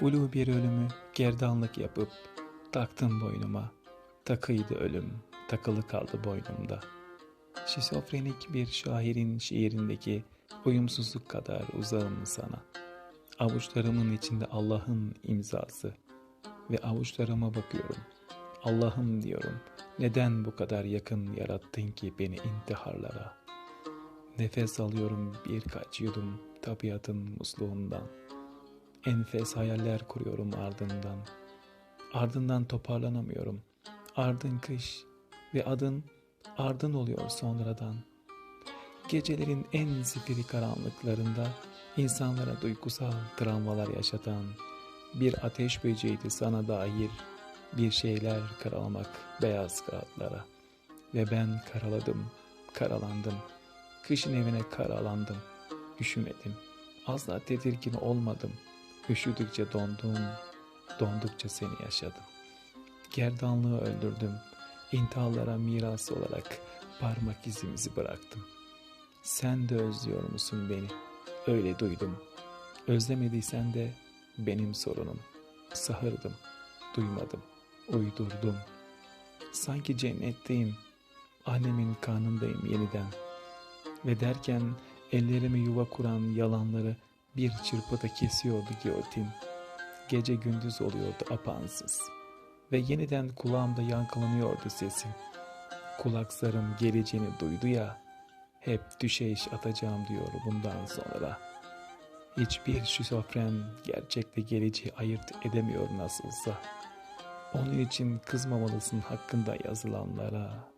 Flu bir ölümü gerdanlık yapıp taktım boynuma. Takıydı ölüm, takılı kaldı boynumda. Şizofrenik bir şairin şiirindeki uyumsuzluk kadar uzağım sana. Avuçlarımın içinde Allah'ın imzası ve avuçlarıma bakıyorum. Allah'ım diyorum, neden bu kadar yakın yarattın ki beni intiharlara? Nefes alıyorum birkaç yudum tabiatın musluğundan. Enfes hayaller kuruyorum ardından. Ardından toparlanamıyorum. Ardın kış ve adın ardın oluyor sonradan. Gecelerin en zifiri karanlıklarında insanlara duygusal travmalar yaşatan bir ateş böceğiydi sana dair bir şeyler karalamak beyaz kağıtlara. Ve ben karaladım, karalandım. Kışın evine karalandım. Üşümedim. Asla tedirgin olmadım. Üşüdükçe dondum, dondukça seni yaşadım. Gerdanlığı öldürdüm. İntiharlara miras olarak parmak izimizi bıraktım. Sen de özlüyor musun beni? Öyle duydum. Özlemediysen de benim sorunum. Sahırdım, duymadım, uydurdum. Sanki cennetteyim, annemin karnındayım yeniden. Ve derken ellerimi yuva kuran yalanları bir çırpıda kesiyordu giyotin. Gece gündüz oluyordu apansız. Ve yeniden kulağımda yankılanıyordu sesim. Kulaklarım geleceğini duydu ya, hep düşeş atacağım diyor bundan sonra. Hiçbir şizofren gerçekle geleceği ayırt edemiyor nasılsa. Onun için kızmamalısın hakkında yazılanlara.''